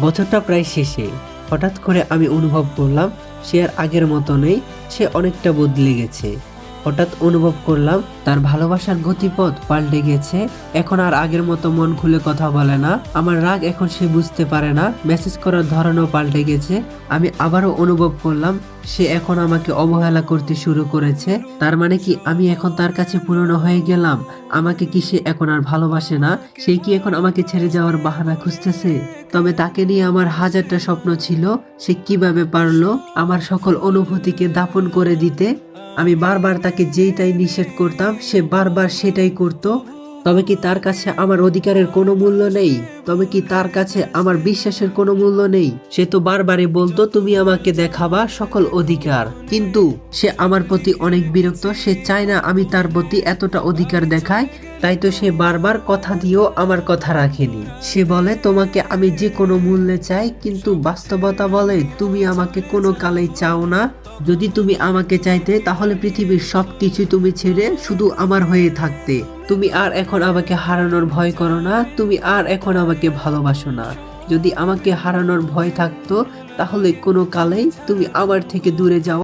বছরটা প্রায় শেষে। হঠাৎ করে আমি অনুভব করলাম, সে আর আগের মতো নেই, সে অনেকটা বদলে গেছে। হঠাৎ অনুভব করলাম তার ভালোবাসার গতিপথ পাল্টে গেছে। এখন আর আগের মতো মন খুলে কথা বলে না। আমার রাগ এখন সে বুঝতে পারে না। মেসেজ করার ধরনও পাল্টে গেছে। আমি আবারও অনুভব করলাম, সে এখন আমাকে অবহেলা করতে শুরু করেছে। তার মানে কি আমি এখন তার কাছে পুরনো হয়ে গেলাম? আমাকে কি সে এখন আর ভালোবাসে না? সে কি এখন আমাকে ছেড়ে যাওয়ার বাহানা খুঁজতেছে? তবে তাকে নিয়ে আমার হাজারটা স্বপ্ন ছিল। সে কীভাবে পারল? আমার সকল অনুভূতিকে দাপন করে দিতে আমি বারবার তাকে যেইটাই নিষেধ করতাম, সে বারবার সেটাই করত। তবে কি তার কাছে আমার অধিকারের কোনো মূল্য নেই? তবে কি তার কাছে আমার বিশ্বাসের কোনো মূল্য নেই? সে তো বারবারই বলতো, তুমি আমাকে দেখাবা সকল অধিকার। কিন্তু সে আমার প্রতি অনেক বিরক্ত। সে চায় না আমি তার প্রতি এতটা অধিকার দেখাই। তাই তো সে বারবার কথা দিয়েও আমার কথা রাখেনি। সে বলে, তোমাকে আমি যে কোনো মূল্যে চাই, কিন্তু বাস্তবতা বলে তুমি আমাকে কোনো কালেই চাও না। যদি তুমি আমাকে চাইতে, তাহলে পৃথিবীর সব কিছু তুমি ছেড়ে শুধু আমার হয়ে থাকতে। তুমি আর এখন আমাকে হারানোর ভয় করো না, তুমি আর এখন আমাকে ভালোবাসো না। যদি আমাকে হারানোর ভয় থাকতো, তাহলে কোনো কালেই তুমি আমার থেকে দূরে যাও